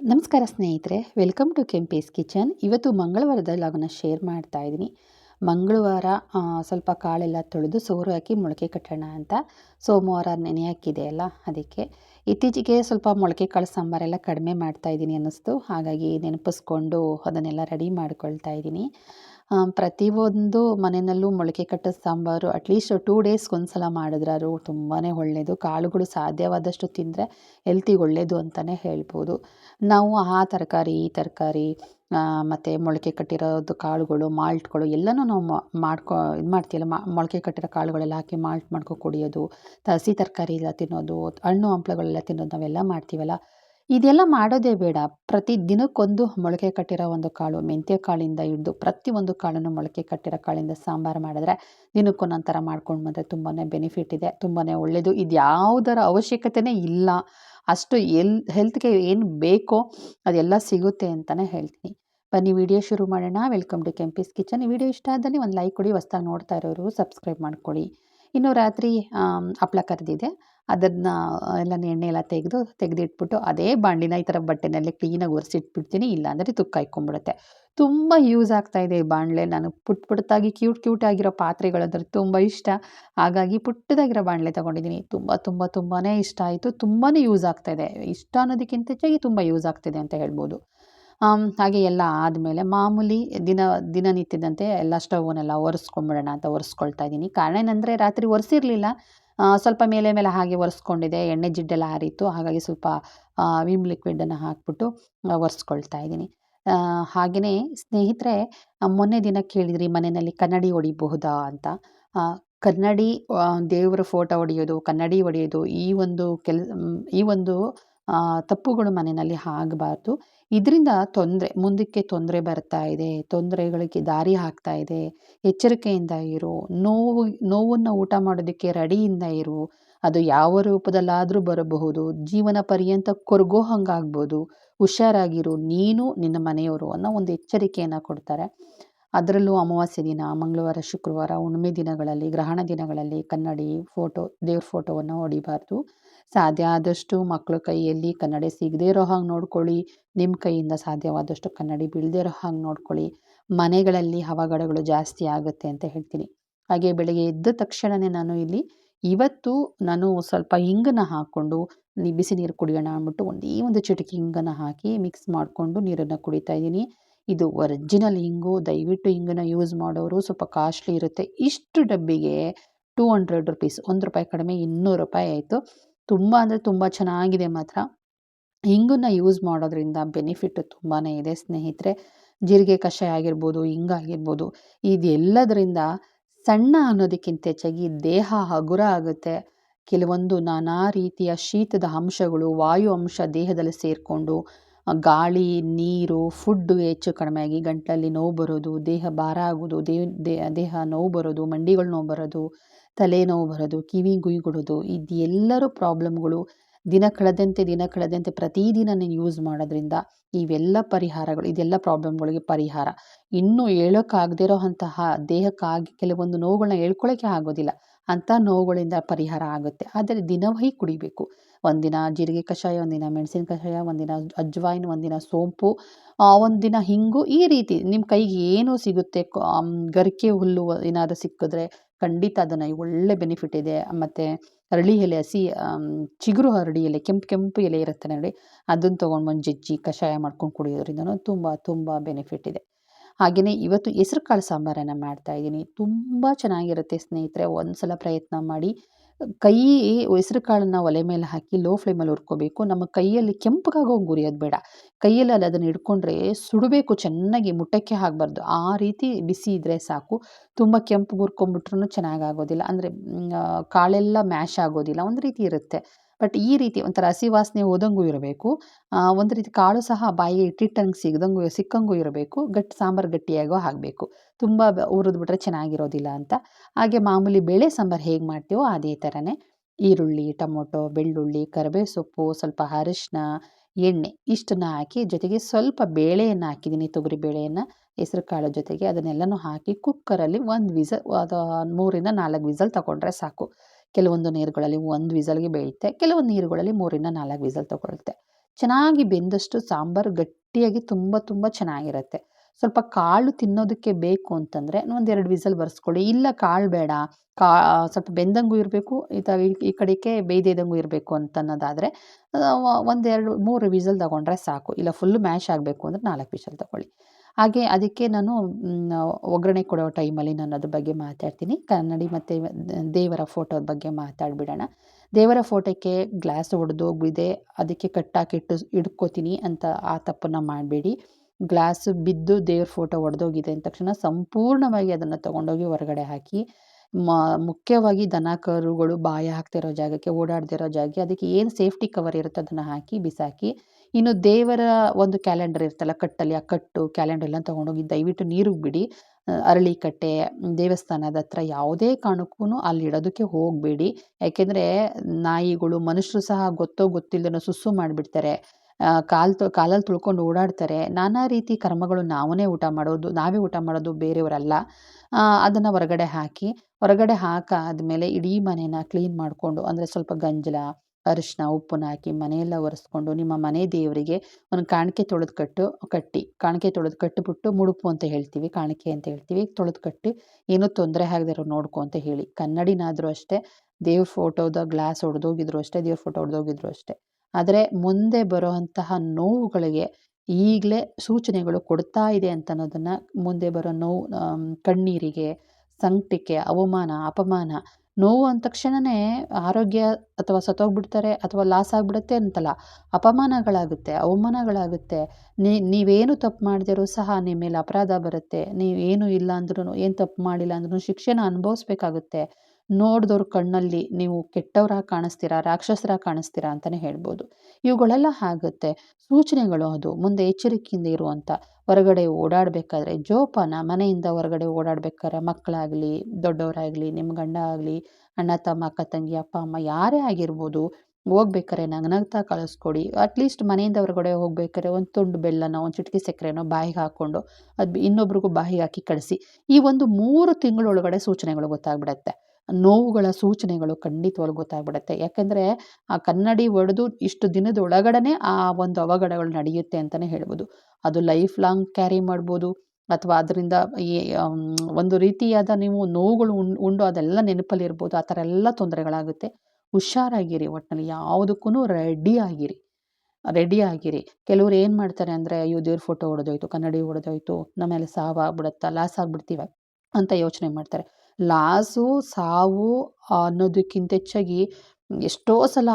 ನಮಸ್ಕಾರ ಸ್ನೇಹಿತರೆ welcome to ಕೆಂಪೇಸ್ kitchen ಇವತ್ತು ಮಂಗಳವಾರದ ಲಾಗನ ಶೇರ್ ಮಾಡ್ತಾ ಇದ್ದೀನಿ. ಮಂಗಳವಾರ ಸ್ವಲ್ಪ ಕಾಳೆಲ್ಲ ತೊಳೆದು ಸೋರು ಹಾಕಿ ಮೊಳಕೆ ಕಟ್ಟೋಣ ಅಂತ. ಸೋಮವಾರ ನೆನೆ ಹಾಕಿದೆ ಅಲ್ಲ, ಅದಕ್ಕೆ. ಇತ್ತೀಚೆಗೆ ಸ್ವಲ್ಪ ಮೊಳಕೆ ಕಾಳು ಸಾಂಬಾರೆಲ್ಲ ಕಡಿಮೆ ಮಾಡ್ತಾ ಇದ್ದೀನಿ ಅನ್ನಿಸ್ತು. ಹಾಗಾಗಿ ನೆನಪಿಸ್ಕೊಂಡು ಅದನ್ನೆಲ್ಲ ರೆಡಿ ಮಾಡ್ಕೊಳ್ತಾ ಇದ್ದೀನಿ. ಪ್ರತಿಯೊಂದು ಮನೆಯಲ್ಲೂ ಮೊಳಕೆ ಕಟ್ಟಿದ ಸಾಂಬಾರು ಅಟ್ಲೀಸ್ಟ್ ಟೂ ಡೇಸ್ಗೆ ಒಂದ್ಸಲ ಮಾಡಿದ್ರಾರು ತುಂಬಾ ಒಳ್ಳೆಯದು ಕಾಳುಗಳು ಸಾಧ್ಯವಾದಷ್ಟು ತಿಂದರೆ ಹೆಲ್ತಿಗೆ ಒಳ್ಳೆಯದು ಅಂತಲೇ ಹೇಳ್ಬೋದು. ನಾವು ಆ ತರಕಾರಿ, ಈ ತರಕಾರಿ ಮತ್ತು ಮೊಳಕೆ ಕಟ್ಟಿರೋದು ಕಾಳುಗಳು, ಮಾಲ್ಟ್ಗಳು ಎಲ್ಲನೂ ನಾವು ಮಾಡ್ಕೊ, ಇದು ಮಾಡ್ತೀವಲ್ಲ ಮೊಳಕೆ ಕಟ್ಟಿರೋ ಕಾಳುಗಳೆಲ್ಲ ಹಾಕಿ ಮಾಲ್ಟ್ ಮಾಡ್ಕೊ ಕುಡಿಯೋದು ಹಸಿ ತರಕಾರಿ ಎಲ್ಲ ತಿನ್ನೋದು, ಹಣ್ಣು ಹಂಪ್ಲಗಳೆಲ್ಲ ತಿನ್ನೋದು ನಾವೆಲ್ಲ ಮಾಡ್ತೀವಲ್ಲ. ಇದೆಲ್ಲ ಮಾಡೋದೇ ಬೇಡ. ಪ್ರತಿ ದಿನಕ್ಕೊಂದು ಮೊಳಕೆ ಕಟ್ಟಿರೋ ಒಂದು ಕಾಳು, ಮೆಂತ್ಯ ಕಾಳಿಂದ ಹಿಡಿದು ಪ್ರತಿಯೊಂದು ಕಾಳನ್ನು ಮೊಳಕೆ ಕಟ್ಟಿರೋ ಕಾಳಿಂದ ಸಾಂಬಾರು ಮಾಡಿದ್ರೆ ದಿನಕ್ಕೊಂದೊಂದು ಥರ ಮಾಡ್ಕೊಂಡು ಬಂದರೆ ತುಂಬಾ ಬೆನಿಫಿಟ್ ಇದೆ ತುಂಬಾ ಒಳ್ಳೆಯದು ಇದು ಯಾವುದರ ಅವಶ್ಯಕತೆನೇ ಇಲ್ಲ. ಅಷ್ಟು ಎಲ್ ಹೆಲ್ತ್ಗೆ ಏನು ಬೇಕೋ ಅದೆಲ್ಲ ಸಿಗುತ್ತೆ ಅಂತಲೇ ಹೇಳ್ತೀನಿ. ಬನ್ನಿ, ವಿಡಿಯೋ ಶುರು ಮಾಡೋಣ. Welcome to Kempi's kitchen video ಇಷ್ಟ ಆದಲ್ಲಿ ಒಂದು ಲೈಕ್ ಕೊಡಿ. ಹೊಸ್ದಾಗಿ ನೋಡ್ತಾ ಇರೋರು ಸಬ್ಸ್ಕ್ರೈಬ್ ಮಾಡ್ಕೊಳ್ಳಿ. ಇನ್ನು ರಾತ್ರಿ ಹಪ್ಳ ಕರೆದಿದೆ. ಅದನ್ನು ಎಲ್ಲ ಎಣ್ಣೆ ಎಲ್ಲ ತೆಗೆದು ತೆಗೆದಿಟ್ಬಿಟ್ಟು ಅದೇ ಬಾಂಡಿನ ಈ ಥರ ಬಟ್ಟೆನಲ್ಲಿ ಕ್ಲೀನಾಗಿ ಒರೆಸಿಟ್ಬಿಡ್ತೀನಿ. ಇಲ್ಲಾಂದರೆ ತುಕ್ಕ ಇಕ್ಕೊಂಬಿಡುತ್ತೆ ತುಂಬ ಯೂಸ್ ಆಗ್ತಾ ಇದೆ ಈ ಬಾಣಲೆ. ನಾನು ಪುಟ್ ಪುಟ್ಟದಾಗಿ ಕ್ಯೂಟ್ ಕ್ಯೂಟ್ ಆಗಿರೋ ಪಾತ್ರೆಗಳಂದ್ರೆ ತುಂಬ ಇಷ್ಟ. ಹಾಗಾಗಿ ಪುಟ್ಟದಾಗಿರೋ ಬಾಣಲೆ ತೊಗೊಂಡಿದ್ದೀನಿ. ತುಂಬ ತುಂಬ ತುಂಬಾ ಇಷ್ಟ ಆಯಿತು. ತುಂಬಾ ಯೂಸ್ ಆಗ್ತಾ ಇದೆ. ಇಷ್ಟ ಅನ್ನೋದಕ್ಕಿಂತ ಹೆಚ್ಚಾಗಿ ತುಂಬ ಯೂಸ್ ಆಗ್ತಿದೆ ಅಂತ ಹೇಳ್ಬೋದು. ಹಾಗೆ ಎಲ್ಲ ಆದಮೇಲೆ ಮಾಮೂಲಿ ದಿನ, ದಿನನಿತ್ಯದಂತೆ ಎಲ್ಲ ಸ್ಟವ್ವನ್ನೆಲ್ಲ ಒರೆಸ್ಕೊಂಬಿಡೋಣ ಅಂತ ಒರೆಸ್ಕೊಳ್ತಾ ಇದ್ದೀನಿ. ಕಾರಣ ಏನಂದರೆ ರಾತ್ರಿ ಒರೆಸಿರಲಿಲ್ಲ. ಸ್ವಲ್ಪ ಮೇಲೆ ಮೇಲೆ ಹಾಗೆ ಒರೆಸ್ಕೊಂಡಿದೆ. ಎಣ್ಣೆ ಜಿಡ್ಡೆಲ್ಲ ಹಾರಿತ್ತು ಹಾಗಾಗಿ ಸ್ವಲ್ಪ ವಿಮ್ ಲಿಕ್ವಿಡನ್ನು ಹಾಕ್ಬಿಟ್ಟು ಒರೆಸ್ಕೊಳ್ತಾ ಇದ್ದೀನಿ. ಹಾಗೆಯೇ ಸ್ನೇಹಿತರೆ ಮೊನ್ನೆ ದಿನ ಕೇಳಿದ್ರಿ ಮನೆಯಲ್ಲಿ ಕನ್ನಡಿ ಹೊಡಿಬಹುದಾ ಅಂತ. ಕನ್ನಡಿ ದೇವರ ಫೋಟೋ ಹೊಡೆಯೋದು, ಕನ್ನಡಿ ಹೊಡೆಯೋದು ಈ ಒಂದು ಕೆಲ, ಈ ಒಂದು ತಪ್ಪುಗಳು ಮನೆಯಲ್ಲಿ ಆಗಬಾರ್ದು. ಇದರಿಂದ ತೊಂದರೆ, ಮುಂದಕ್ಕೆ ತೊಂದರೆ ಬರ್ತಾ ಇದೆ, ತೊಂದರೆಗಳಿಗೆ ದಾರಿ ಹಾಕ್ತಾ ಇದೆ, ಎಚ್ಚರಿಕೆಯಿಂದ ಇರು, ನೋವು, ನೋವನ್ನು ಊಟ ಮಾಡೋದಕ್ಕೆ ರೆಡಿಯಿಂದ ಇರು, ಅದು ಯಾವ ರೂಪದಲ್ಲಾದರೂ ಬರಬಹುದು, ಜೀವನ ಪರ್ಯಂತ ಕೊರಗೋ ಹಂಗಾಗ್ಬೋದು, ಹುಷಾರಾಗಿರು, ನೀನು ನಿನ್ನ ಮನೆಯವರು ಅನ್ನೋ ಒಂದು ಎಚ್ಚರಿಕೆಯನ್ನು ಕೊಡ್ತಾರೆ. ಅದರಲ್ಲೂ ಅಮಾವಾಸ್ಯೆ ದಿನ, ಮಂಗಳವಾರ, ಶುಕ್ರವಾರ, ಹುಣ್ಣಿಮೆ ದಿನಗಳಲ್ಲಿ, ಗ್ರಹಣ ದಿನಗಳಲ್ಲಿ ಕನ್ನಡಿ ಫೋಟೋ, ದೇವ್ರ ಫೋಟೋವನ್ನು ಹೊಡಿಬಾರ್ದು. ಸಾಧ್ಯ ಆದಷ್ಟು ಮಕ್ಕಳ ಕೈಯಲ್ಲಿ ಕನ್ನಡಿ ಸಿಗದೇ ಇರೋ ಹಾಗೆ ನೋಡ್ಕೊಳ್ಳಿ. ನಿಮ್ಮ ಕೈಯಿಂದ ಸಾಧ್ಯವಾದಷ್ಟು ಕನ್ನಡಿ ಬೀಳದೇ ಇರೋ ಹಾಗೆ ನೋಡ್ಕೊಳ್ಳಿ. ಮನೆಗಳಲ್ಲಿ ಅವಘಡಗಳು ಜಾಸ್ತಿ ಆಗುತ್ತೆ ಅಂತ ಹೇಳ್ತೀನಿ. ಹಾಗೆ ಬೆಳಗ್ಗೆ ಎದ್ದ ತಕ್ಷಣವೇ ನಾನು ಇಲ್ಲಿ ಇವತ್ತು ನಾನು ಸ್ವಲ್ಪ ಹಿಂಗನ್ನು ಹಾಕ್ಕೊಂಡು ಬಿಸಿ ನೀರು ಕುಡಿಯೋಣ ಅಂದ್ಬಿಟ್ಟು ಒಂದೇ ಒಂದು ಚಿಟಕಿ ಹಿಂಗನ್ನು ಹಾಕಿ ಮಿಕ್ಸ್ ಮಾಡಿಕೊಂಡು ನೀರನ್ನು ಕುಡಿತಾ ಇದ್ದೀನಿ. ಇದು ಒರಿಜಿನಲ್ ಹಿಂಗು. ದಯವಿಟ್ಟು ಹಿಂಗನ್ನು ಯೂಸ್ ಮಾಡೋರು ಸ್ವಲ್ಪ ಕಾಸ್ಟ್ಲಿ ಇರುತ್ತೆ. ಇಷ್ಟು ಡಬ್ಬಿಗೆ ಟೂ ಹಂಡ್ರೆಡ್ ರುಪೀಸ್ ಒಂದು ರೂಪಾಯಿ ಕಡಿಮೆ ಇನ್ನೂರು ರೂಪಾಯಿ ಆಯಿತು. ತುಂಬ ಅಂದರೆ ತುಂಬ ಚೆನ್ನಾಗಿದೆ ಮಾತ್ರ. ಹಿಂಗನ್ನು ಯೂಸ್ ಮಾಡೋದ್ರಿಂದ ಬೆನಿಫಿಟ್ ತುಂಬಾ ಇದೆ ಸ್ನೇಹಿತರೆ. ಜೀರಿಗೆ ಕಷಾಯ ಆಗಿರ್ಬೋದು ಹಿಂಗಾಗಿರ್ಬೋದು ಇದೆಲ್ಲದರಿಂದ ಸಣ್ಣ ಅನ್ನೋದಕ್ಕಿಂತ ಹೆಚ್ಚಾಗಿ ದೇಹ ಹಗುರ ಆಗುತ್ತೆ. ಕೆಲವೊಂದು ನಾನಾ ರೀತಿಯ ಶೀತದ ಅಂಶಗಳು, ವಾಯು ಅಂಶ ದೇಹದಲ್ಲಿ ಸೇರಿಕೊಂಡು ಗಾಳಿ, ನೀರು ಫುಡ್ಡು ಹೆಚ್ಚು ಕಡಿಮೆ ಆಗಿ ಗಂಟಲಲ್ಲಿ ನೋವು ಬರೋದು, ದೇಹ ಭಾರ ಆಗೋದು ದೇಹ ನೋವು ಬರೋದು, ಮಂಡಿಗಳು ನೋವು ಬರೋದು ತಲೆ ನೋವು ಬರೋದು, ಕಿವಿ ಗುಯ್ಗೊಳ್ಳೋದು ಇದು ಎಲ್ಲರೂ ಪ್ರಾಬ್ಲಮ್ಗಳು ದಿನ ಕಳೆದಂತೆ ದಿನ ಕಳೆದಂತೆ ಪ್ರತಿದಿನ ನೀನು ಯೂಸ್ ಮಾಡೋದ್ರಿಂದ ಇವೆಲ್ಲ ಪರಿಹಾರಗಳು, ಇದೆಲ್ಲ ಪ್ರಾಬ್ಲಮ್ಗಳಿಗೆ ಪರಿಹಾರ. ಇನ್ನೂ ಹೇಳೋಕ್ಕಾಗದೇ ಇರೋ ಅಂತಹ ದೇಹಕ್ಕಾಗಿ ಕೆಲವೊಂದು ನೋವುಗಳನ್ನ ಹೇಳ್ಕೊಳ್ಳೋಕ್ಕೆ ಆಗೋದಿಲ್ಲ. ಅಂಥ ನೋವುಗಳಿಂದ ಪರಿಹಾರ ಆಗುತ್ತೆ. ಆದರೆ ದಿನವಹಿ ಕುಡಿಬೇಕು. ಒಂದಿನ ಜೀರಿಗೆ ಕಷಾಯ, ಒಂದಿನ ಮೆಣಸಿನ ಕಷಾಯ, ಒಂದಿನ ಅಜ್ವಾಯಿನ್, ಒಂದಿನ ಸೋಂಪು ಒಂದಿನ ಹಿಂಗು ಈ ರೀತಿ. ನಿಮ್ಮ ಕೈಗೆ ಏನು ಸಿಗುತ್ತೆ ಗರಿಕೆ ಹುಲ್ಲು ಏನಾದರೂ ಸಿಕ್ಕಿದ್ರೆ ಖಂಡಿತ ಅದನ್ನು ಒಳ್ಳೆ ಬೆನಿಫಿಟ್ ಇದೆ. ಮತ್ತು ಅರಳಿ ಎಲೆ, ಹಸಿ ಚಿಗುರು ಅರಳಿ ಎಲೆ, ಕೆಂಪು ಕೆಂಪು ಎಲೆ ಇರುತ್ತೆ ನೋಡಿ. ಅದನ್ನು ತೊಗೊಂಡು ಬಂದು ಜಜ್ಜಿ, ಕಷಾಯ ಮಾಡ್ಕೊಂಡು ಕುಡಿಯೋದ್ರಿಂದ ತುಂಬ ತುಂಬ ಬೆನಿಫಿಟ್ ಇದೆ. ಹಾಗೆಯೇ ಇವತ್ತು ಹೆಸರು ಕಾಳು ಸಾಂಬಾರನ್ನು ಮಾಡ್ತಾ ಇದ್ದೀನಿ. ತುಂಬ ಚೆನ್ನಾಗಿರುತ್ತೆ ಸ್ನೇಹಿತರೆ. ಒಂದು ಸಲ ಪ್ರಯತ್ನ ಮಾಡಿ. ಕೈ ಹೆಸರು ಕಾಳನ್ನ ಒಲೆ ಮೇಲೆ ಹಾಕಿ ಲೋ ಫ್ಲೇಮಲ್ಲಿ ಹುರ್ಕೋಬೇಕು. ನಮ್ಮ ಕೈಯಲ್ಲಿ ಕೆಂಪಗಾಗೋಂಗೆ ಉರಿಯೋದು ಬೇಡ. ಕೈಯಲ್ಲಿ ಅಲ್ಲಿ ಅದನ್ನು ಹಿಡ್ಕೊಂಡ್ರೆ ಸುಡಬೇಕು, ಚೆನ್ನಾಗಿ ಮುಟ್ಟಕ್ಕೆ ಆಗಬಾರ್ದು. ಆ ರೀತಿ ಬಿಸಿ ಇದ್ದರೆ ಸಾಕು. ತುಂಬ ಕೆಂಪು ಹುರ್ಕೊಂಬಿಟ್ರೂ ಚೆನ್ನಾಗಾಗೋದಿಲ್ಲ ಅಂದರೆ ಕಾಳೆಲ್ಲ ಮ್ಯಾಶ್ ಆಗೋದಿಲ್ಲ. ಒಂದು ರೀತಿ ಇರುತ್ತೆ. ಬಟ್ ಈ ರೀತಿ ಒಂಥರ ಹಸಿ ವಾಸನೆ ಹೋದಂಗೂ ಇರಬೇಕು. ಒಂದು ರೀತಿ ಕಾಳು ಸಹ ಬಾಯಿಗೆ ಇಟ್ಟಿಟ್ಟಂಗೆ ಸಿಗದಂಗೂ ಸಿಕ್ಕಂಗೂ ಇರಬೇಕು. ಗಟ್ಟಿ ಸಾಂಬಾರು ಗಟ್ಟಿಯಾಗೋ ಆಗಬೇಕು ತುಂಬ ಹುರಿದ್ಬಿಟ್ರೆ ಚೆನ್ನಾಗಿರೋದಿಲ್ಲ ಅಂತ. ಹಾಗೆ ಮಾಮೂಲಿ ಬೇಳೆ ಸಾಂಬಾರು ಹೇಗೆ ಮಾಡ್ತೀವೋ ಅದೇ ಥರನೇ ಈರುಳ್ಳಿ, ಟೊಮೊಟೊ, ಬೆಳ್ಳುಳ್ಳಿ ಕರಿಬೇವು ಸೊಪ್ಪು ಸ್ವಲ್ಪ ಅರಿಶಿನ ಎಣ್ಣೆ ಇಷ್ಟನ್ನು ಹಾಕಿ ಜೊತೆಗೆ ಸ್ವಲ್ಪ ಬೇಳೆಯನ್ನು ಹಾಕಿದ್ದೀನಿ. ತೊಗರಿ ಬೇಳೆಯನ್ನು, ಹೆಸರು ಕಾಳು ಜೊತೆಗೆ ಅದನ್ನೆಲ್ಲನೂ ಹಾಕಿ ಕುಕ್ಕರಲ್ಲಿ ಒಂದು ವಿಸಲ್, ಅದು ಮೂರಿಂದ ನಾಲ್ಕು ವಿಸಲ್ ತಗೊಂಡ್ರೆ ಸಾಕು. ಕೆಲವೊಂದು ನೀರುಗಳಲ್ಲಿ ಒಂದು ವಿಸಲ್ಗೆ ಬೇಯುತ್ತೆ ಕೆಲವೊಂದು ನೀರುಗಳಲ್ಲಿ ಮೂರಿಂದ ನಾಲ್ಕು ವಿಸಲ್ ತಗೊಳುತ್ತೆ ಚೆನ್ನಾಗಿ ಬೆಂದಷ್ಟು ಸಾಂಬಾರು ಗಟ್ಟಿಯಾಗಿ ತುಂಬ ತುಂಬ ಚೆನ್ನಾಗಿರುತ್ತೆ. ಸ್ವಲ್ಪ ಕಾಳು ತಿನ್ನೋದಕ್ಕೆ ಬೇಕು ಅಂತಂದರೆ ಒಂದೆರಡು ವಿಸಲ್ ಬರ್ಸ್ಕೊಳ್ಳಿ. ಇಲ್ಲ ಕಾಳು ಬೇಡ, ಕಾ, ಸ್ವಲ್ಪ ಬೆಂದಂಗೂ ಇರಬೇಕು, ಈ ಕಡೆಗೆ ಬೇಯ್ದಿದಂಗೂ ಇರಬೇಕು ಅಂತ ಅನ್ನೋದಾದರೆ ಒಂದೆರಡು ಮೂರು ವಿಸಲ್ ತಗೊಂಡ್ರೆ ಸಾಕು. ಇಲ್ಲ ಫುಲ್ ಮ್ಯಾಶ್ ಆಗಬೇಕು ಅಂದರೆ ನಾಲ್ಕು ವಿಸಲ್ ತಗೊಳ್ಳಿ. ಹಾಗೆ ಅದಕ್ಕೆ ನಾನು ಒಗ್ಗರಣೆ ಕೊಡೋ ಟೈಮಲ್ಲಿ ನಾನು ಅದ್ರ ಬಗ್ಗೆ ಮಾತಾಡ್ತೀನಿ. ಕನ್ನಡಿ ಮತ್ತು ದೇವರ ಫೋಟೋದ ಬಗ್ಗೆ ಮಾತಾಡ್ಬಿಡೋಣ. ದೇವರ ಫೋಟೋಕ್ಕೆ ಗ್ಲಾಸ್ ಒಡೆದೋಗಿದೆ ಅದಕ್ಕೆ ಕಟ್ಟಾಕಿಟ್ಟು ಹಿಡ್ಕೋತೀನಿ ಅಂತ ಆ ತಪ್ಪನ್ನು ಮಾಡಬೇಡಿ. ಗ್ಲಾಸ್ ಬಿದ್ದು ದೇವ್ರ ಫೋಟೋ ಒಡೆದೋಗಿದೆ ಅಂದ ತಕ್ಷಣ ಸಂಪೂರ್ಣವಾಗಿ ಅದನ್ನು ತೊಗೊಂಡೋಗಿ ಹೊರಗಡೆ ಹಾಕಿ, ಮ, ಮುಖ್ಯವಾಗಿ ದನ ಕರುಗಳು ಬಾಯ ಹಾಕ್ತಿರೋ ಜಾಗಕ್ಕೆ ಓಡಾಡ್ದಿರೋ ಜಾಗಕ್ಕೆ ಅದಕ್ಕೆ ಏನು ಸೇಫ್ಟಿ ಕವರ್ ಇರುತ್ತೆ ಅದನ್ನು ಹಾಕಿ, ಬಿಸಾಕಿ ಇನ್ನು ದೇವರ ಒಂದು ಕ್ಯಾಲೆಂಡರ್ ಇರ್ತಲ್ಲ, ಕಟ್ಟಲ್ಲಿ ಆ ಕಟ್ಟು ಕ್ಯಾಲೆಂಡರ್ ಎಲ್ಲ ತೊಗೊಂಡೋಗಿ ದಯವಿಟ್ಟು ನೀರು ಬಿಡಿ. ಅರಳಿಕಟ್ಟೆ, ದೇವಸ್ಥಾನದ ಹತ್ರ ಯಾವುದೇ ಕಾರಣಕ್ಕೂ ಅಲ್ಲಿ ಇಡೋದಕ್ಕೆ ಹೋಗಬೇಡಿ. ಯಾಕೆಂದರೆ ನಾಯಿಗಳು, ಮನುಷ್ಯರು ಸಹ ಗೊತ್ತೋ ಗೊತ್ತಿಲ್ಲದನೋ ಸುಸ್ಸು ಮಾಡಿಬಿಡ್ತಾರೆ. ಕಾಲು ತು, ಕಾಲಲ್ಲಿ ತುಳ್ಕೊಂಡು ಓಡಾಡ್ತಾರೆ. ನಾನಾ ರೀತಿ ಕರ್ಮಗಳು ನಾವೇ ಊಟ ಮಾಡೋದು, ನಾವೇ ಊಟ ಮಾಡೋದು ಬೇರೆಯವರಲ್ಲ. ಅದನ್ನು ಹೊರಗಡೆ ಹಾಕಿ, ಹೊರಗಡೆ ಹಾಕಾದ್ಮೇಲೆ ಇಡೀ ಮನೇನ ಕ್ಲೀನ್ ಮಾಡಿಕೊಂಡು, ಅಂದರೆ ಸ್ವಲ್ಪ ಗಂಜಲ ಅರಿಶಿನ ಉಪ್ಪನ್ನ ಹಾಕಿ ಮನೆಯೆಲ್ಲ ಒರೆಸ್ಕೊಂಡು ನಿಮ್ಮ ಮನೆ ದೇವರಿಗೆ ಒಂದು ಕಾಣಿಕೆ ತೊಳೆದು ಕಟ್ಟು, ಕಟ್ಟಿ. ಕಾಣಿಕೆ ತೊಳೆದು ಕಟ್ಟಿಬಿಟ್ಟು ಮುಡುಪು ಅಂತ ಹೇಳ್ತೀವಿ, ಕಾಣಿಕೆ ಅಂತ ಹೇಳ್ತೀವಿ. ತೊಳೆದು ಕಟ್ಟಿ, ಏನೂ ತೊಂದರೆ ಆಗದಿರೋ ನೋಡ್ಕೊ ಅಂತ ಹೇಳಿ. ಕನ್ನಡಿನಾದರೂ ಅಷ್ಟೇ, ದೇವ್ರ ಫೋಟೋದ ಗ್ಲಾಸ್ ಹೊಡೆದೋಗಿದ್ರು ಅಷ್ಟೇ, ದೇವ್ರ ಫೋಟೋ ಹೊಡೆದೋಗಿದ್ರು ಅಷ್ಟೇ. ಆದರೆ ಮುಂದೆ ಬರುವಂತಹ ನೋವುಗಳಿಗೆ ಈಗಲೇ ಸೂಚನೆಗಳು ಕೊಡ್ತಾ ಇದೆ ಅಂತ ಅನ್ನೋದನ್ನು ಮುಂದೆ ಬರೋ ನೋವು ಕಣ್ಣೀರಿಗೆ, ಸಂಕಟಕ್ಕೆ, ಅವಮಾನ, ಅಪಮಾನ ನೋವು ಅಂದ ತಕ್ಷಣವೇ ಆರೋಗ್ಯ ಅಥವಾ ಸತ್ತೋಗ್ಬಿಡ್ತಾರೆ ಅಥವಾ ಲಾಸ್ ಆಗಿಬಿಡುತ್ತೆ ಅಂತಲ್ಲ, ಅಪಮಾನಗಳಾಗುತ್ತೆ, ಅವಮಾನಗಳಾಗುತ್ತೆ. ನೀ, ನೀವೇನು ತಪ್ಪು ಮಾಡಿದರೂ ಸಹ ನಿಮ್ಮ ಮೇಲೆ ಅಪರಾಧ ಬರುತ್ತೆ. ನೀವೇನು ಇಲ್ಲ ಅಂದ್ರೂ ಏನು ತಪ್ಪು ಮಾಡಿಲ್ಲ ಅಂದ್ರೂ ಶಿಕ್ಷೆನ ಅನುಭವಿಸ್ಬೇಕಾಗುತ್ತೆ. ನೋಡಿದವ್ರ ಕಣ್ಣಲ್ಲಿ ನೀವು ಕೆಟ್ಟವರಾಗಿ ಕಾಣಿಸ್ತೀರಾ, ರಾಕ್ಷಸರಾಗಿ ಕಾಣಿಸ್ತೀರಾ ಅಂತಲೇ ಹೇಳ್ಬೋದು. ಇವುಗಳೆಲ್ಲ ಆಗುತ್ತೆ. ಸೂಚನೆಗಳು ಅದು. ಮುಂದೆ ಎಚ್ಚರಿಕೆಯಿಂದ ಇರುವಂಥ, ಹೊರಗಡೆ ಓಡಾಡಬೇಕಾದ್ರೆ ಜೋಪಾನ, ಮನೆಯಿಂದ ಹೊರಗಡೆ ಓಡಾಡ್ಬೇಕಾದ್ರೆ ಮಕ್ಕಳಾಗಲಿ, ದೊಡ್ಡವರಾಗಲಿ ನಿಮ್ಮ ಗಂಡ ಆಗಲಿ, ಅಣ್ಣ, ತಮ್ಮ, ಅಕ್ಕ, ತಂಗಿ, ಅಪ್ಪ, ಅಮ್ಮ, ಯಾರೇ ಆಗಿರ್ಬೋದು ಹೋಗ್ಬೇಕಾರೆ ನಗ್ನಗ್ತಾ ಕಳಿಸ್ಕೊಡಿ. ಅಟ್ಲೀಸ್ಟ್ ಮನೆಯಿಂದ ಹೊರಗಡೆ ಹೋಗ್ಬೇಕಾದ್ರೆ ಒಂದು ತುಂಡು ಬೆಲ್ಲನೋ ಒಂದು ಚಿಟಕಿ ಸಕ್ಕರೆನೋ ಬಾಯಿಗೆ ಹಾಕ್ಕೊಂಡು ಅದು ಇನ್ನೊಬ್ರಿಗೂ ಬಾಯಿಗೆ ಹಾಕಿ ಕಳಿಸಿ. ಈ ಒಂದು ಮೂರು ತಿಂಗಳೊಳಗಡೆ ಸೂಚನೆಗಳು ಗೊತ್ತಾಗ್ಬಿಡತ್ತೆ. ನೋವುಗಳ ಸೂಚನೆಗಳು ಖಂಡಿತವಾಗ್ಲೂ ಗೊತ್ತಾಗ್ಬಿಡುತ್ತೆ. ಯಾಕೆಂದರೆ ಆ ಕನ್ನಡಿ ಒಡೆದು ಇಷ್ಟು ದಿನದ ಒಳಗಡೆ ಆ ಒಂದು ಅವಘಡಗಳು ನಡೆಯುತ್ತೆ ಅಂತಲೇ ಹೇಳ್ಬೋದು. ಅದು ಲೈಫ್ ಲಾಂಗ್ ಕ್ಯಾರಿ ಮಾಡ್ಬೋದು. ಅಥವಾ ಅದರಿಂದ ಒಂದು ರೀತಿಯಾದ ನೀವು ನೋವುಗಳು ಉಂಡು ಉಂಡು ಅದೆಲ್ಲ ನೆನಪಲ್ಲಿರ್ಬೋದು ಆ ಥರ ಎಲ್ಲ ತೊಂದರೆಗಳಾಗುತ್ತೆ. ಹುಷಾರಾಗಿರಿ ಒಟ್ಟಿನಲ್ಲಿ ಯಾವುದಕ್ಕೂ ರೆಡಿ ಆಗಿರಿ. ರೆಡಿ ಆಗಿರಿ. ಕೆಲವ್ರು ಏನು ಮಾಡ್ತಾರೆ ಅಂದರೆ, ಅಯ್ಯೋ, ದೇವ್ರ ಫೋಟೋ ಹೊಡೆದೋಯ್ತು, ಕನ್ನಡಿ ಹೊಡೆದೋಯ್ತು ನಮ್ಮೇಲೆ ಸಾವಾಗ್ಬಿಡುತ್ತಾ, ಲಾಸ್ ಆಗ್ಬಿಡ್ತೀವ? ಅಂತ ಯೋಚನೆ ಮಾಡ್ತಾರೆ. ಲಾಸು, ಸಾವು ಅನ್ನೋದಕ್ಕಿಂತ ಹೆಚ್ಚಾಗಿ ಎಷ್ಟೋ ಸಲ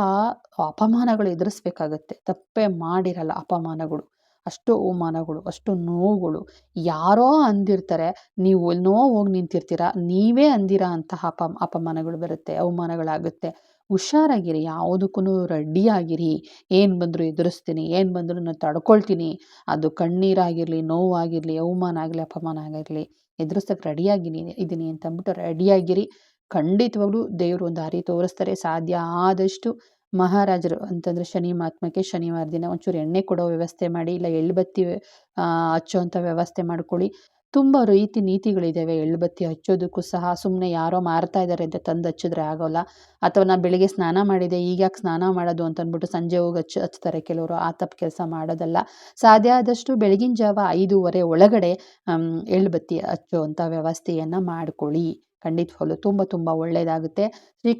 ಅಪಮಾನಗಳು ಎದುರಿಸ್ಬೇಕಾಗತ್ತೆ. ತಪ್ಪೇ ಮಾಡಿರಲ್ಲ ಅಪಮಾನಗಳು. ಅಷ್ಟು ಅವಮಾನಗಳು, ಅಷ್ಟು ನೋವುಗಳು. ಯಾರೋ ಅಂದಿರ್ತಾರೆ, ನೀವು ಎಲ್ಲೋ ಹೋಗಿ ನಿಂತಿರ್ತೀರ? ನೀವೇ ಅಂದಿರ? ಅಂತಹ ಅಪ, ಅಪಮಾನಗಳು ಬರುತ್ತೆ, ಅವಮಾನಗಳಾಗುತ್ತೆ. ಹುಷಾರಾಗಿರಿ ಯಾವುದಕ್ಕೂ ರೆಡಿಯಾಗಿರಿ ಏನು ಬಂದರೂ ಎದುರಿಸ್ತೀನಿ, ಏನು ಬಂದರೂ ನಾನು ತಡ್ಕೊಳ್ತೀನಿ. ಅದು ಕಣ್ಣೀರಾಗಿರಲಿ, ನೋವಾಗಿರಲಿ, ಅವಮಾನ ಆಗಲಿ, ಅಪಮಾನ ಆಗಿರಲಿ. ಎದುರಿಸೋಕೆ ರೆಡಿಯಾಗಿನಿ ಇದ್ದೀನಿ ಅಂತ ಅಂದ್ಬಿಟ್ಟು ರೆಡಿಯಾಗಿರಿ. ಖಂಡಿತವಾಗ್ಲೂ ದೇವರು ಒಂದು ದಾರಿ ತೋರಿಸ್ತಾರೆ. ಸಾಧ್ಯ ಆದಷ್ಟು ಮಹಾರಾಜರು ಅಂತಂದ್ರೆ ಶನಿ ಮಹಾತ್ಮಕ್ಕೆ ಶನಿವಾರ ದಿನ ಒಂಚೂರು ಎಣ್ಣೆ ಕೊಡೋ ವ್ಯವಸ್ಥೆ ಮಾಡಿ, ಇಲ್ಲ ಅಚ್ಚೋ ಅಂತ ವ್ಯವಸ್ಥೆ ಮಾಡ್ಕೊಳ್ಳಿ. ತುಂಬ ರೀತಿ ನೀತಿಗಳಿದ್ದಾವೆ ಎಳ್ಳುಬತ್ತಿ ಹಚ್ಚೋದಕ್ಕೂ ಸಹ ಸುಮ್ಮನೆ ಯಾರೋ ಮಾರ್ತಾ ಇದ್ದಾರೆ ಅಂತ ತಂದು ಹಚ್ಚಿದ್ರೆ ಆಗೋಲ್ಲ. ಅಥವಾ ನಾನು ಬೆಳಿಗ್ಗೆ ಸ್ನಾನ ಮಾಡಿದೆ, ಈಗ ಯಾಕೆ ಸ್ನಾನ ಮಾಡೋದು ಅಂತ ಅಂದ್ಬಿಟ್ಟು ಸಂಜೆ ಹೋಗಿ ಹಚ್ಚ, ಹಚ್ತಾರೆ ಕೆಲವರು. ಆ ತಪ್ಪು ಕೆಲಸ ಮಾಡೋದಲ್ಲ. ಸಾಧ್ಯ ಆದಷ್ಟು ಬೆಳಗಿನ ಜಾವ ಐದೂವರೆ ಒಳಗಡೆ ಎಳ್ಳುಬತ್ತಿ ಹಚ್ಚುವಂಥ ವ್ಯವಸ್ಥೆಯನ್ನು ಮಾಡಿಕೊಳ್ಳಿ. ಖಂಡಿತವಾಗ್ಲು ತುಂಬ ತುಂಬ ಒಳ್ಳೆಯದಾಗುತ್ತೆ ಶ್ರೀ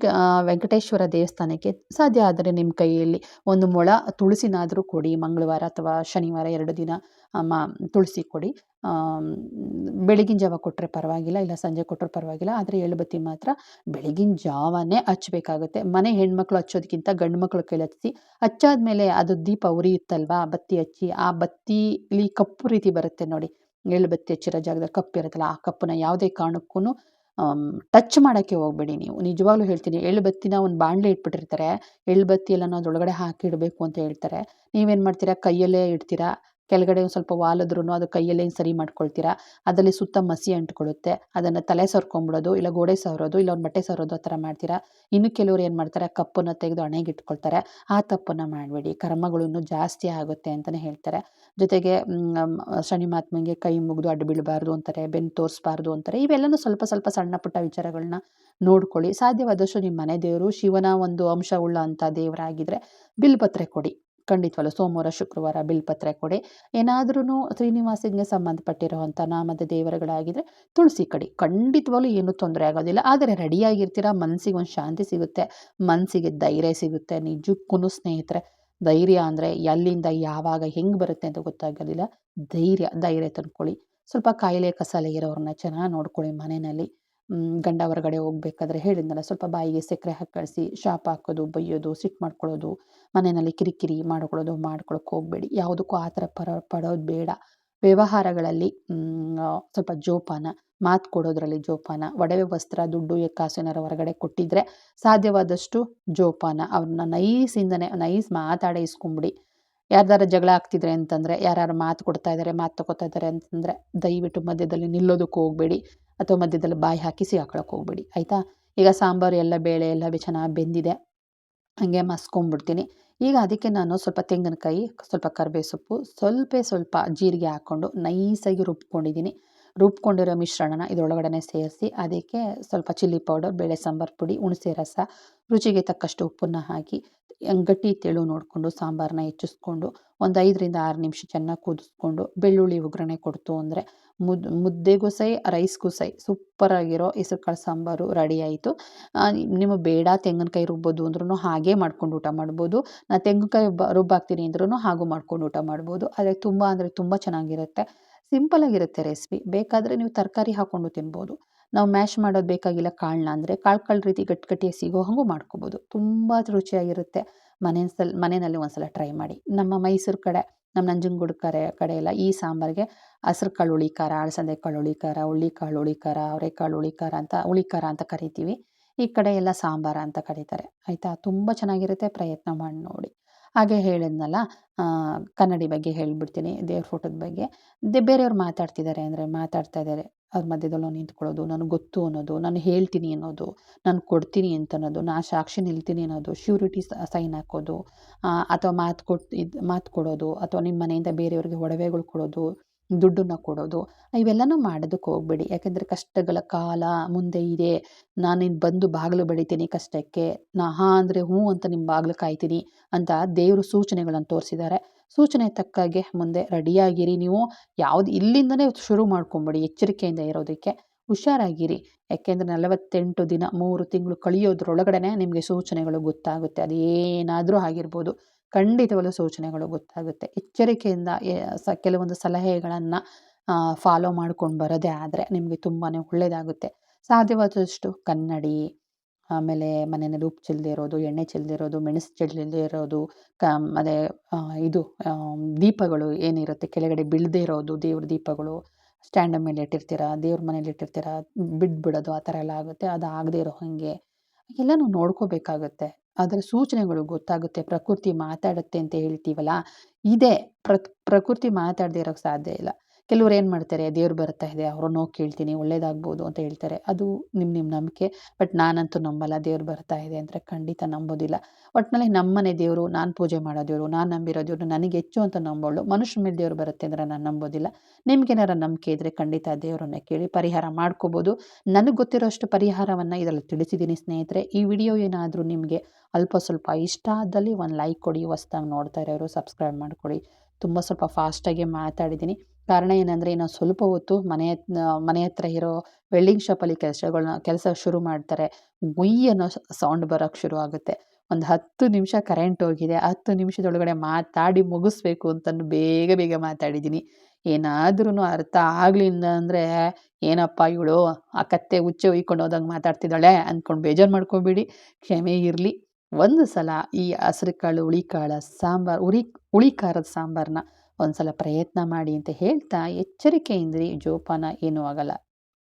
ವೆಂಕಟೇಶ್ವರ ದೇವಸ್ಥಾನಕ್ಕೆ ಸಾಧ್ಯ ಆದರೆ ನಿಮ್ಮ ಕೈಯಲ್ಲಿ ಒಂದು ಮೊಳ ತುಳಸಿನಾದರೂ ಕೊಡಿ. ಮಂಗಳವಾರ ಅಥವಾ ಶನಿವಾರ ಎರಡು ದಿನ ಮ, ತುಳಸಿ ಕೊಡಿ. ಬೆಳಗಿನ ಜಾವ ಕೊಟ್ಟರೆ ಪರವಾಗಿಲ್ಲ, ಇಲ್ಲ ಸಂಜೆ ಕೊಟ್ಟರೆ ಪರವಾಗಿಲ್ಲ. ಆದರೆ ಎಳುಬತ್ತಿ ಮಾತ್ರ ಬೆಳಗಿನ ಜಾವನೇ ಹಚ್ಚಬೇಕಾಗುತ್ತೆ. ಮನೆ ಹೆಣ್ಮಕ್ಳು ಹಚ್ಚೋದಕ್ಕಿಂತ ಗಂಡು ಮಕ್ಕಳು ಕೈಲಿ ಹಚ್ಚಾದ ಮೇಲೆ ಅದು ದೀಪ ಉರಿಯುತ್ತಲ್ವಾ? ಬತ್ತಿ ಹಚ್ಚಿ, ಆ ಬತ್ತಿಲಿ ಕಪ್ಪು ರೀತಿ ಬರುತ್ತೆ ನೋಡಿ. ಎಳ್ಳುಬತ್ತಿ ಹಚ್ಚಿರೋ ಜಾಗದಲ್ಲಿ ಕಪ್ಪು ಇರುತ್ತಲ್ಲ, ಆ ಕಪ್ಪನ್ನ ಯಾವುದೇ ಕಾರಣಕ್ಕೂ ಟಚ್ ಮಾಡೋಕ್ಕೆ ಹೋಗಬೇಡಿ ನೀವು. ನಿಜವಾಗ್ಲೂ ಹೇಳ್ತೀನಿ ಎಳ್ಳುಬತ್ತಿನ ಒಂದು ಬಾಣಲೆ ಇಟ್ಬಿಟ್ಟಿರ್ತಾರೆ. ಎಳ್ಳುಬತ್ತಿ ಎಲ್ಲ ಅದರೊಳಗಡೆ ಹಾಕಿಡಬೇಕು ಅಂತ ಹೇಳ್ತಾರೆ. ನೀವೇನು ಮಾಡ್ತೀರಾ? ಕೈಯಲ್ಲೇ ಇಡ್ತೀರಾ? ಕೆಳಗಡೆ ಒಂದು ಸ್ವಲ್ಪ ವಾಲಿದ್ರೂ ಅದು ಕೈಯಲ್ಲೇ ಸರಿ ಮಾಡ್ಕೊಳ್ತೀರಾ. ಅದರಲ್ಲಿ ಸುತ್ತ ಮಸಿ ಅಂಟ್ಕೊಳ್ಳುತ್ತೆ ಅದನ್ನು ತಲೆ ಸವರ್ಕೊಂಬಿಡೋದು ಇಲ್ಲ ಗೋಡೆ ಸವರೋದು ಇಲ್ಲ ಒಂದು ಬಟ್ಟೆ ಸವರೋದು ಆ ಥರ ಮಾಡ್ತೀರಾ. ಇನ್ನು ಕೆಲವರು ಏನು ಮಾಡ್ತಾರೆ, ಕಪ್ಪನ್ನು ತೆಗೆದು ಹಣೆಗೆ ಇಟ್ಕೊಳ್ತಾರೆ ಆ ತಪ್ಪನ್ನು ಮಾಡಬೇಡಿ. ಕರ್ಮಗಳನ್ನು ಜಾಸ್ತಿ ಆಗುತ್ತೆ ಅಂತಲೇ ಹೇಳ್ತಾರೆ. ಜೊತೆಗೆ ಶನಿ ಮಹಾತ್ಮಂಗೆ ಕೈ ಮುಗಿದು ಅಡ್ಡ ಬೀಳಬಾರ್ದು ಅಂತಾರೆ, ಬೆನ್ನು ತೋರಿಸ್ಬಾರ್ದು ಅಂತಾರೆ. ಇವೆಲ್ಲನೂ ಸ್ವಲ್ಪ ಸ್ವಲ್ಪ ಸಣ್ಣ ಪುಟ್ಟ ವಿಚಾರಗಳನ್ನ ನೋಡ್ಕೊಳ್ಳಿ. ಸಾಧ್ಯವಾದಷ್ಟು ನಿಮ್ಮ ಮನೆ ದೇವರು ಶಿವನ ಒಂದು ಅಂಶವುಳ್ಳ ಅಂಥ ದೇವರಾಗಿದ್ದರೆ ಬಿಲ್ಪತ್ರೆ ಕೊಡಿ. ಖಂಡಿತವಲ್ಲ ಸೋಮವಾರ, ಶುಕ್ರವಾರ ಬಿಲ್ಪತ್ರೆ ಕೊಡಿ. ಏನಾದ್ರೂ ಶ್ರೀನಿವಾಸಿಗೆ ಸಂಬಂಧಪಟ್ಟಿರುವಂಥ ನಾಮದ ದೇವರುಗಳಾಗಿದ್ದರೆ ತುಳಸಿ ಕಡಿ. ಖಂಡಿತವಾಗ್ಲೂ ಏನೂ ತೊಂದರೆ ಆಗೋದಿಲ್ಲ. ಆದರೆ ರೆಡಿಯಾಗಿರ್ತೀರ ಮನಸ್ಸಿಗೆ ಒಂದು ಶಾಂತಿ ಸಿಗುತ್ತೆ ಮನಸ್ಸಿಗೆ ಧೈರ್ಯ ಸಿಗುತ್ತೆ ನಿಜಕ್ಕೂ ಸ್ನೇಹಿತರೆ. ಧೈರ್ಯ ಅಂದರೆ ಎಲ್ಲಿಂದ, ಯಾವಾಗ, ಹೆಂಗೆ ಬರುತ್ತೆ ಅಂತ ಗೊತ್ತಾಗೋದಿಲ್ಲ. ಧೈರ್ಯ ಧೈರ್ಯ ತಂದ್ಕೊಳ್ಳಿ. ಸ್ವಲ್ಪ ಕಾಯಿಲೆ, ಕಸಾಲೆ ಇರೋರನ್ನ ಚೆನ್ನಾಗಿ ನೋಡ್ಕೊಳ್ಳಿ ಮನೆಯಲ್ಲಿ. ಗಂಡ ಹೊರಗಡೆ ಹೋಗ್ಬೇಕಾದ್ರೆ ಹೇಳಿದ್ನಲ್ಲ, ಸ್ವಲ್ಪ ಬಾಯಿಗೆ ಸಕ್ಕರೆ ಹಾಕಿಸಿ ಕಳಿಸಿ, ಶಾಪ್ ಹಾಕೋದು ಬೈಯೋದು ಸಿಟ್ಟು ಮಾಡ್ಕೊಳ್ಳೋದು, ಮನೆಯಲ್ಲಿ ಕಿರಿಕಿರಿ ಮಾಡ್ಕೊಳ್ಳೋದು ಮಾಡ್ಕೊಳಕ್ಕೆ ಹೋಗಬೇಡಿ. ಯಾವುದಕ್ಕೂ ಆ ಥರ ಪರ, ಪಡೋದು ಬೇಡ. ವ್ಯವಹಾರಗಳಲ್ಲಿ ಸ್ವಲ್ಪ ಜೋಪಾನ, ಮಾತು ಕೊಡೋದ್ರಲ್ಲಿ ಜೋಪಾನ, ಒಡವೆ, ವಸ್ತ್ರ, ದುಡ್ಡು ಕಾಸು ಏನಾರು ಹೊರಗಡೆ ಕೊಟ್ಟಿದ್ರೆ ಸಾಧ್ಯವಾದಷ್ಟು ಜೋಪಾನ. ಅವ್ರನ್ನ ನೈಸಿಂದನೇ, ನೈಸ್ ಮಾತಾಡ ಇಸ್ಕೊಂಬಿಡಿ ಯಾರ್ದಾರು ಜಗಳ ಆಗ್ತಿದ್ರೆ ಅಂತಂದರೆ ಯಾರು ಮಾತು ಕೊಡ್ತಾ ಇದ್ದಾರೆ ಮಾತು ತಗೋತಾ ಇದ್ದಾರೆ ಅಂತಂದರೆ, ದಯವಿಟ್ಟು ಮಧ್ಯದಲ್ಲಿ ನಿಲ್ಲೋದಕ್ಕೆ ಹೋಗಬೇಡಿ. ಅಥವಾ ಮಧ್ಯದಲ್ಲಿ ಬಾಯಿ ಹಾಕಿ ಹಾಕೊಳಕ್ಕೆ ಹೋಗ್ಬೇಡಿ. ಆಯಿತಾ? ಈಗ ಸಾಂಬಾರು, ಎಲ್ಲ ಬೇಳೆ, ಎಲ್ಲ ಚೆನ್ನಾಗಿ ಬೆಂದಿದೆ. ಹಾಗೆ ಮಸ್ಕೊಂಬಿಡ್ತೀನಿ. ಈಗ ಅದಕ್ಕೆ ನಾನು ಸ್ವಲ್ಪ ತೆಂಗಿನಕಾಯಿ, ಸ್ವಲ್ಪ ಕರಿಬೇ ಸೊಪ್ಪು ಸ್ವಲ್ಪ ಸ್ವಲ್ಪ ಜೀರಿಗೆ ಹಾಕ್ಕೊಂಡು ನೈಸಾಗಿ ರುಬ್ಕೊಂಡಿದ್ದೀನಿ. ರುಬ್ಕೊಂಡಿರೋ ಮಿಶ್ರಣನ ಇದರೊಳಗಡೆ ಸೇರಿಸಿ, ಅದಕ್ಕೆ ಸ್ವಲ್ಪ ಚಿಲ್ಲಿ ಪೌಡರ್, ಬೇಳೆ ಸಾಂಬಾರು ಪುಡಿ, ಹುಣಸೆ ರಸ, ರುಚಿಗೆ ತಕ್ಕಷ್ಟು ಉಪ್ಪನ್ನು ಹಾಕಿ ಗಟ್ಟಿ ತೆಳು ನೋಡಿಕೊಂಡು ಸಾಂಬಾರನ್ನ ಹೆಚ್ಚಿಸ್ಕೊಂಡು, ಒಂದು ಐದರಿಂದ ಆರು ನಿಮಿಷ ಚೆನ್ನಾಗಿ ಕುದಿಸ್ಕೊಂಡು, ಬೆಳ್ಳುಳ್ಳಿ ಒಗ್ಗರಣೆ ಕೊಡ್ತು ಅಂದರೆ ಮುದ್, ಮುದ್ದೆಗೂ ಸೈ, ರೈಸ್ಗೂ ಸೈ, ಸೂಪರಾಗಿರೋ ಹೆಸರುಕಾಳು ಸಾಂಬಾರು ರೆಡಿ ಆಯಿತು. ನಿಮಗೆ ಬೇಡ ತೆಂಗಿನಕಾಯಿ ರುಬ್ಬೋದು ಅಂದ್ರೂ ಹಾಗೆ ಮಾಡ್ಕೊಂಡು ಊಟ ಮಾಡ್ಬೋದು. ನಾನು ತೆಂಗಿನಕಾಯಿ ರುಬ್ಬಾಕ್ತೀನಿ ಅಂದ್ರೂ ಹಾಗೂ ಮಾಡ್ಕೊಂಡು ಊಟ ಮಾಡ್ಬೋದು. ಆದರೆ ತುಂಬ ಅಂದರೆ ತುಂಬ ಚೆನ್ನಾಗಿರುತ್ತೆ. ಸಿಂಪಲಾಗಿರುತ್ತೆ ರೆಸಿಪಿ. ಬೇಕಾದರೆ ನೀವು ತರಕಾರಿ ಹಾಕ್ಕೊಂಡು ತಿನ್ಬೋದು. ನಾವು ಮ್ಯಾಶ್ ಮಾಡೋದು ಬೇಕಾಗಿಲ್ಲ ಕಾಳನ್ನ ಅಂದರೆ ಕಾಳು ಕಾಳು ರೀತಿ ಗಟ್ಟಿ ಸಿಗೋ ಹಾಗೂ ಮಾಡ್ಕೋಬೋದು. ತುಂಬ ರುಚಿಯಾಗಿರುತ್ತೆ. ಮನೆ ಸಲ್ ಮನೆಯಲ್ಲಿ ಒಂದ್ಸಲ ಟ್ರೈ ಮಾಡಿ. ನಮ್ಮ ಮೈಸೂರು ಕಡೆ, ನಮ್ಮ ನಂಜನಗೂಡು ಕಡೆ ಕಡೆ ಎಲ್ಲ ಈ ಸಾಂಬಾರಿಗೆ ಹಸ್ರು ಕಾಳು ಹುಳಿಖಾರ ಅಳಸಂದೆ ಕಾಳು ಹುಳಿಖಾರ ಹುಳ್ಳಿಕಾಳು ಕಾಳು ಅವರೆಕಾಳು ಹುಳಿಖಾರ ಅಂತ ಹುಳಿಖಾರ ಅಂತ ಕರಿತೀವಿ. ಈ ಕಡೆ ಎಲ್ಲ ಸಾಂಬಾರ ಅಂತ ಕರೀತಾರೆ. ಆಯಿತಾ? ತುಂಬ ಚೆನ್ನಾಗಿರುತ್ತೆ. ಪ್ರಯತ್ನ ಮಾಡಿ ನೋಡಿ. ಹಾಗೆ ಹೇಳಿದ್ನಲ್ಲ ಕನ್ನಡಿ ಬಗ್ಗೆ ಹೇಳಿಬಿಡ್ತೀನಿ, ದೇವ್ರ ಫೋಟೋದ ಬಗ್ಗೆ. ದೇ, ಬೇರೆಯವ್ರು ಮಾತಾಡ್ತಿದ್ದಾರೆ ಅಂದರೆ ಮಾತಾಡ್ತಾ ಇದ್ದಾರೆ ಅವ್ರ ಮಧ್ಯದಲ್ಲಿ ನಿಂತ್ಕೊಳ್ಳೋದು, ನನಗೆ ಗೊತ್ತು ಅನ್ನೋದು, ನಾನು ಹೇಳ್ತೀನಿ ಅನ್ನೋದು, ನಾನು ಕೊಡ್ತೀನಿ ಅಂತ ಅನ್ನೋದು, ನಾ ಸಾಕ್ಷಿ ನಿಲ್ತೀನಿ ಅನ್ನೋದು, ಶ್ಯೂರಿಟಿ ಸೈನ್ ಹಾಕೋದು ಅಥವಾ ಮಾತು ಕೊಟ್ಟು ಇದು, ಮಾತು ಕೊಡೋದು, ಅಥವಾ ನಿಮ್ಮ ಮನೆಯಿಂದ ಬೇರೆಯವ್ರಿಗೆ ಒಡವೆಗಳು ಕೊಡೋದು ದುಡ್ಡನ್ನ ಕೊಡೋದು. ಇವೆಲ್ಲನೂ ಮಾಡೋದಕ್ಕೆ ಹೋಗ್ಬೇಡಿ. ಯಾಕೆಂದರೆ ಕಷ್ಟಗಳ ಕಾಲ ಮುಂದೆ ಇದೆ. ನಾನಿನ್ನು ಬಂದು ಬಾಗಿಲು ಬಡಿತೀನಿ ಕಷ್ಟಕ್ಕೆ. ನಾ ಹಾ ಅಂದರೆ ಹ್ಞೂ ಅಂತ ನಿಮ್ಮ ಬಾಗಿಲು ಕಾಯ್ತೀನಿ ಅಂತ ದೇವರು ಸೂಚನೆಗಳನ್ನು ತೋರಿಸಿದ್ದಾರೆ ಸೂಚನೆ ತಕ್ಕಾಗೆ ಮುಂದೆ ರೆಡಿಯಾಗಿರಿ ನೀವು. ಯಾವ್ದು ಇಲ್ಲಿಂದನೇ ಶುರು ಮಾಡ್ಕೊಂಬಿಡಿ, ಎಚ್ಚರಿಕೆಯಿಂದ ಇರೋದಕ್ಕೆ. ಹುಷಾರಾಗಿರಿ. ಯಾಕೆಂದರೆ ನಲವತ್ತೆಂಟು ದಿನ ಮೂರು ತಿಂಗಳು ಕಳಿಯೋದ್ರೊಳಗಡೆ ನಿಮಗೆ ಸೂಚನೆಗಳು ಗೊತ್ತಾಗುತ್ತೆ. ಅದೇನಾದರೂ ಆಗಿರ್ಬೋದು. ಖಂಡಿತವಾಗಲೂ ಸೂಚನೆಗಳು ಗೊತ್ತಾಗುತ್ತೆ. ಎಚ್ಚರಿಕೆಯಿಂದ ಕೆಲವೊಂದು ಸಲಹೆಗಳನ್ನು ಫಾಲೋ ಮಾಡ್ಕೊಂಡು ಬರೋದೇ ಆದರೆ ನಿಮಗೆ ತುಂಬಾ ಒಳ್ಳೆಯದಾಗುತ್ತೆ ಸಾಧ್ಯವಾದಷ್ಟು ಕನ್ನಡಿ, ಆಮೇಲೆ ಮನೆಯಲ್ಲಿ ಉಪ್ಪು ಇರೋದು ಎಣ್ಣೆ ಚೆಲ್ದೇ ಇರೋದು ಮೆಣಸು ಚೆಲ್ದೇ ಇರೋದು ಕ ಅದೇ ಇದು ದೀಪಗಳು ಏನಿರುತ್ತೆ, ಕೆಳಗಡೆ ಬೀಳದೇ ಇರೋದು ದೇವ್ರ ದೀಪಗಳು ಸ್ಟ್ಯಾಂಡ್ ಮೇಲೆ ಇಟ್ಟಿರ್ತೀರ, ದೇವ್ರ ಮನೇಲಿ ಇಟ್ಟಿರ್ತೀರ, ಬಿಡ್ಬಿಡೋದು ಆ ಥರ ಎಲ್ಲ ಆಗುತ್ತೆ, ಅದು ಆಗದೆ ಇರೋ ಹಾಗೆ. ಎಲ್ಲನೂ ನೋಡ್ಕೋಬೇಕಾಗತ್ತೆ. ಅದರ ಸೂಚನೆಗಳು ಗೊತ್ತಾಗುತ್ತೆ ಪ್ರಕೃತಿ ಮಾತಾಡುತ್ತೆ ಅಂತ ಹೇಳ್ತೀವಲ್ಲ ಇದೆ ಪ್ರಕೃತಿ ಮಾತಾಡದೇ ಇರೋಕ್ಕೆ ಸಾಧ್ಯ ಇಲ್ಲ. ಕೆಲವ್ರು ಏನು ಮಾಡ್ತಾರೆ, ದೇವ್ರು ಬರ್ತಾ ಇದೆ ಅವರು ನೋವು ಕೇಳ್ತೀನಿ, ಒಳ್ಳೇದಾಗ್ಬೋದು ಅಂತ ಹೇಳ್ತಾರೆ. ಅದು ನಿಮ್ಮ ನಿಮ್ಮ ನಂಬಿಕೆ ಬಟ್ ನಾನಂತೂ ನಂಬಲ್ಲ, ದೇವ್ರು ಬರ್ತಾ ಇದೆ ಅಂದರೆ ಖಂಡಿತ ನಂಬೋದಿಲ್ಲ. ಒಟ್ಟಿನಲ್ಲಿ ನಮ್ಮನೆ ದೇವರು, ನಾನು ಪೂಜೆ ಮಾಡೋ ದೇವರು, ನಾನು ನಂಬಿರೋ ದೇವರು ನನಗೆ ಹೆಚ್ಚು ಅಂತ ನಂಬೋಳು. ಮನುಷ್ಯ ಮೇಲೆ ದೇವ್ರು ಬರುತ್ತೆ ಅಂದರೆ ನಾನು ನಂಬೋದಿಲ್ಲ. ನಿಮ್ಗೇನಾರ ನಂಬಿಕೆ ಇದ್ದರೆ ಖಂಡಿತ ದೇವರನ್ನ ಕೇಳಿ ಪರಿಹಾರ ಮಾಡ್ಕೋಬೋದು. ನನಗೆ ಗೊತ್ತಿರೋಷ್ಟು ಪರಿಹಾರವನ್ನು ಇದರಲ್ಲಿ ತಿಳಿಸಿದ್ದೀನಿ ಸ್ನೇಹಿತರೆ. ಈ ವಿಡಿಯೋ ಏನಾದರೂ ನಿಮಗೆ ಅಲ್ಪ ಸ್ವಲ್ಪ ಇಷ್ಟ ಆದಲ್ಲಿ ಒಂದು ಲೈಕ್ ಕೊಡಿ, ಹೊಸ್ದಾಗಿ ನೋಡ್ತಾ ಇರೋರು ಸಬ್ಸ್ಕ್ರೈಬ್ ಮಾಡ್ಕೊಳ್ಳಿ ತುಂಬ ಸ್ವಲ್ಪ ಫಾಸ್ಟಾಗಿ ಮಾತಾಡಿದ್ದೀನಿ ಕಾರಣ ಏನಂದರೆ, ಇನ್ನು ಸ್ವಲ್ಪ ಹೊತ್ತು ಮನೆ ಮನೆ ಹತ್ರ ಇರೋ ವೆಲ್ಡಿಂಗ್ ಶಾಪಲ್ಲಿ ಕೆಲಸಗಳನ್ನ ಕೆಲಸ ಶುರು ಮಾಡ್ತಾರೆ. ಗುಯ್ ಅನ್ನೋ ಸೌಂಡ್ ಬರೋಕ್ಕೆ ಶುರು ಆಗುತ್ತೆ. ಒಂದು ಹತ್ತು ನಿಮಿಷ ಕರೆಂಟ್ ಹೋಗಿದೆ, ಹತ್ತು ನಿಮಿಷದೊಳಗಡೆ ಮಾತಾಡಿ ಮುಗಿಸ್ಬೇಕು ಅಂತಂದು ಬೇಗ ಬೇಗ ಮಾತಾಡಿದ್ದೀನಿ. ಏನಾದ್ರೂ ಅರ್ಥ ಆಗಲಿಲ್ಲ ಅಂದರೆ, ಏನಪ್ಪ ಇವಳು, ಆ ಕತ್ತೆ ಹುಚ್ಚೆ ಉಯ್ಕೊಂಡು ಹೋದಂಗೆ ಮಾತಾಡ್ತಿದ್ದಾಳೆ ಅಂದ್ಕೊಂಡು ಬೇಜಾರು ಮಾಡ್ಕೊಬೇಡಿ. ಕ್ಷಮೆ ಇರಲಿ. ಒಂದು ಸಲ ಈ ಹಸಿರು ಕಾಳು, ಹುಳಿ ಕಾಳ, ಸಾಂಬಾರು ಉರಿ ಹುಳಿ ಖಾರದ ಸಾಂಬಾರನ್ನ ಒಂದು ಸಲ ಪ್ರಯತ್ನ ಮಾಡಿ ಅಂತ ಹೇಳ್ತಾ ಎಚ್ಚರಿಕೆಯಿಂದ ಜೋಪಾನ ಏನೂ ಆಗಲ್ಲ.